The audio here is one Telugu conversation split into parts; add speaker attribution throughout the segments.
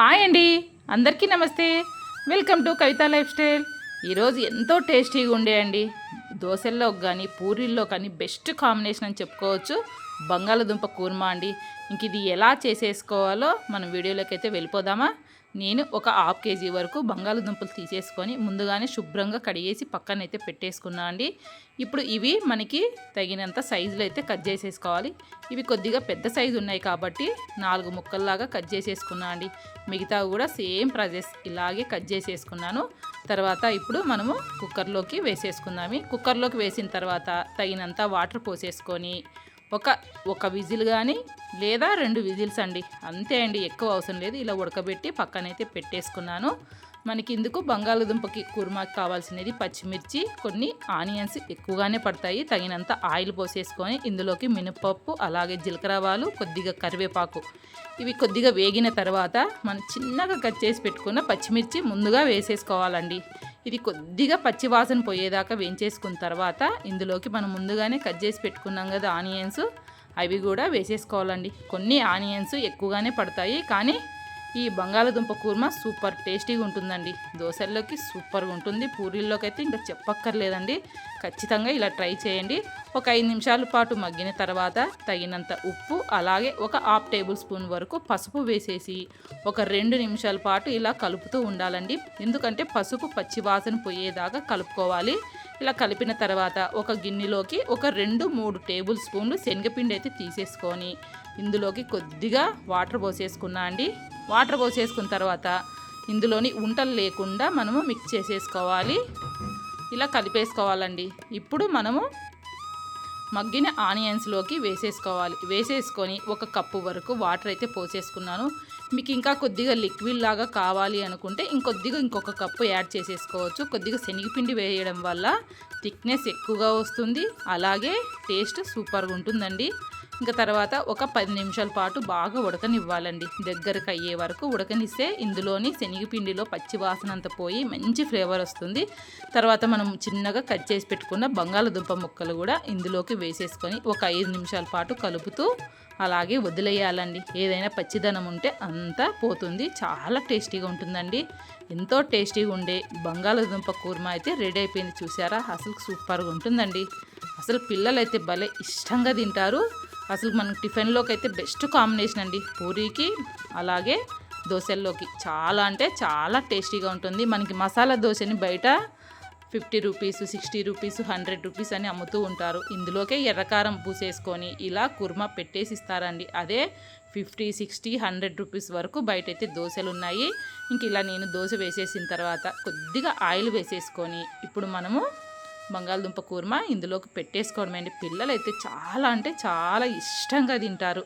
Speaker 1: హాయ్ అండి. అందరికీ నమస్తే. Welcome to Kavitha lifestyle. ఈరోజు ఎంతో టేస్టీగా ఉండేయండి దోశల్లో కానీ పూరీల్లో కానీ బెస్ట్ కాంబినేషన్ అని చెప్పుకోవచ్చు. బంగాళదుంప కూర్మా అండి. ఇంక ఇది ఎలా చేసేసుకోవాలో మనం వీడియోలోకి అయితే వెళ్ళిపోదామా? నేను ఒక హాఫ్ కేజీ వరకు బంగాళదుంపలు తీసేసుకొని ముందుగానే శుభ్రంగా కడిగేసి పక్కన అయితే పెట్టేసుకున్నా అండి. ఇప్పుడు ఇవి మనకి తగినంత సైజులో అయితే కట్ చేసేసుకోవాలి. ఇవి కొద్దిగా పెద్ద సైజు ఉన్నాయి కాబట్టి నాలుగు ముక్కల్లాగా కట్ చేసేసుకున్నా అండి. మిగతా కూడా సేమ్ ప్రాసెస్ ఇలాగే కట్ చేసేసుకున్నాను. తర్వాత ఇప్పుడు మనము కుక్కర్లోకి వేసేసుకుందాము. కుక్కర్లోకి వేసిన తర్వాత తగినంత వాటర్ పోసేసుకొని ఒక ఒక విజిల్ కానీ లేదా రెండు విజిల్స్ అండి. అంతే అండి ఎక్కువ అవసరం లేదు. ఇలా ఉడకబెట్టి పక్కనైతే పెట్టేసుకున్నాను. మనకి ఇందుకు బంగాళదుంపకి కుర్మాకి కావాల్సినది పచ్చిమిర్చి కొన్ని ఆనియన్స్ ఎక్కువగానే పడతాయి. తగినంత ఆయిల్ పోసేసుకొని ఇందులోకి మినపప్పు అలాగే జీలకర్రవాలు కొద్దిగా కరివేపాకు. ఇవి కొద్దిగా వేగిన తర్వాత మనం చిన్నగా కట్ చేసి పెట్టుకున్న పచ్చిమిర్చి ముందుగా వేసేసుకోవాలండి. ఇది కొద్దిగా పచ్చివాసన పోయేదాకా వేయించేసుకున్న తర్వాత ఇందులోకి మనం ముందుగానే కట్ చేసి పెట్టుకున్నాం కదా ఆనియన్స్. అవి కూడా వేసేసుకోవాలండి. కొన్ని ఆనియన్స్ ఎక్కువగానే పడతాయి కానీ ఈ బంగాళదుంప కూర్మా సూపర్ టేస్టీగా ఉంటుందండి. దోశల్లోకి సూపర్గా ఉంటుంది. పూరీల్లోకి అయితే ఇంకా చెప్పక్కర్లేదండి. ఖచ్చితంగా ఇలా ట్రై చేయండి. ఒక ఐదు నిమిషాల పాటు మగ్గిన తర్వాత తగినంత ఉప్పు అలాగే ఒక హాఫ్ టేబుల్ స్పూన్ వరకు పసుపు వేసేసి ఒక రెండు నిమిషాల పాటు ఇలా కలుపుతూ ఉండాలండి. ఎందుకంటే పసుపు పచ్చి వాసన పోయేదాకా కలుపుకోవాలి. ఇలా కలిపిన తర్వాత ఒక గిన్నెలోకి ఒక రెండు మూడు టేబుల్ స్పూన్లు శనగపిండి అయితే తీసేసుకొని ఇందులోకి కొద్దిగా వాటర్ పోసేసుకున్నా అండి. వాటర్ పోసేసుకున్న తర్వాత ఇందులోని ఉంటలు లేకుండా మనము మిక్స్ చేసేసుకోవాలి. ఇలా కలిపేసుకోవాలండి. ఇప్పుడు మనము మగ్గిన ఆనియన్స్లోకి వేసేసుకోవాలి. వేసేసుకొని ఒక కప్పు వరకు వాటర్ అయితే పోసేసుకున్నాను. మీకు ఇంకా కొద్దిగా లిక్విడ్ లాగా కావాలి అనుకుంటే ఇంకొద్దిగా ఇంకొక కప్పు యాడ్ చేసేసుకోవచ్చు. కొద్దిగా శనగపిండి వేయడం వల్ల థిక్నెస్ ఎక్కువగా వస్తుంది. అలాగే టేస్ట్ సూపర్గా ఉంటుందండి. ఇంకా తర్వాత ఒక పది నిమిషాల పాటు బాగా ఉడకనివ్వాలండి. దగ్గరకు అయ్యే వరకు ఉడకనిస్తే ఇందులోని శనగపిండిలో పచ్చి వాసన అంతా పోయి మంచి ఫ్లేవర్ వస్తుంది. తర్వాత మనం చిన్నగా కట్ చేసి పెట్టుకున్న బంగాళదుంప ముక్కలు కూడా ఇందులోకి వేసేసుకొని ఒక ఐదు నిమిషాల పాటు కలుపుతూ అలాగే వదిలేయాలండి. ఏదైనా పచ్చిదనం ఉంటే అంతా పోతుంది. చాలా టేస్టీగా ఉంటుందండి. ఎంతో టేస్టీగా ఉండే బంగాళదుంప కూర్మ అయితే రెడీ అయిపోయింది చూసారా? అసలు సూపర్గా ఉంటుందండి. అసలు పిల్లలైతే భలే ఇష్టంగా తింటారు. అసలు మనకు టిఫిన్లోకి అయితే బెస్ట్ కాంబినేషన్ అండి. పూరీకి అలాగే దోశల్లోకి. చాలా అంటే చాలా టేస్టీగా ఉంటుంది. మనకి మసాలా దోశని బయట fifty rupees sixty rupees hundred rupees అని అమ్ముతూ ఉంటారు. ఇందులోకే ఎర్రకారం పూసేసుకొని ఇలా కుర్మా పెట్టేసి ఇస్తారండి. అదే ఫిఫ్టీ సిక్స్టీ హండ్రెడ్ రూపీస్ వరకు బయట అయితే దోశలు ఉన్నాయి ఇంక ఇలా నేను దోశ వేసేసిన తర్వాత కొద్దిగా ఆయిల్ వేసేసుకొని ఇప్పుడు మనము బంగాళదుంప కూర్మా ఇందులోకి పెట్టేసుకోవడం అండి. పిల్లలైతే చాలా అంటే చాలా ఇష్టంగా తింటారు.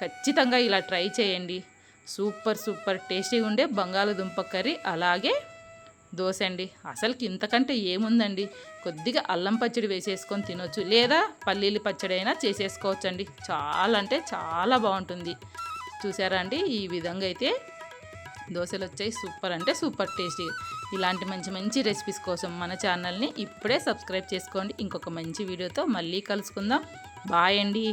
Speaker 1: ఖచ్చితంగా ఇలా ట్రై చేయండి. సూపర్ సూపర్ టేస్టీగా ఉండే బంగాళదుంప కర్రీ అలాగే దోశ అండి. అసలుకి ఇంతకంటే ఏముందండి? కొద్దిగా అల్లం పచ్చడి వేసేసుకొని తినొచ్చు లేదా పల్లీలు పచ్చడి అయినా చేసేసుకోవచ్చండి. చాలా అంటే చాలా బాగుంటుంది. చూసారా అండి? ఈ విధంగా అయితే దోశలు వచ్చాయి. సూపర్ అంటే సూపర్ టేస్టీ. ఇలాంటి మంచి మంచి రెసిపీస్ కోసం మన ఛానల్ని ఇప్పుడే సబ్స్క్రైబ్ చేసుకోండి. ఇంకొక మంచి వీడియోతో మళ్ళీ కలుసుకుందాం. బాయ్ అండి.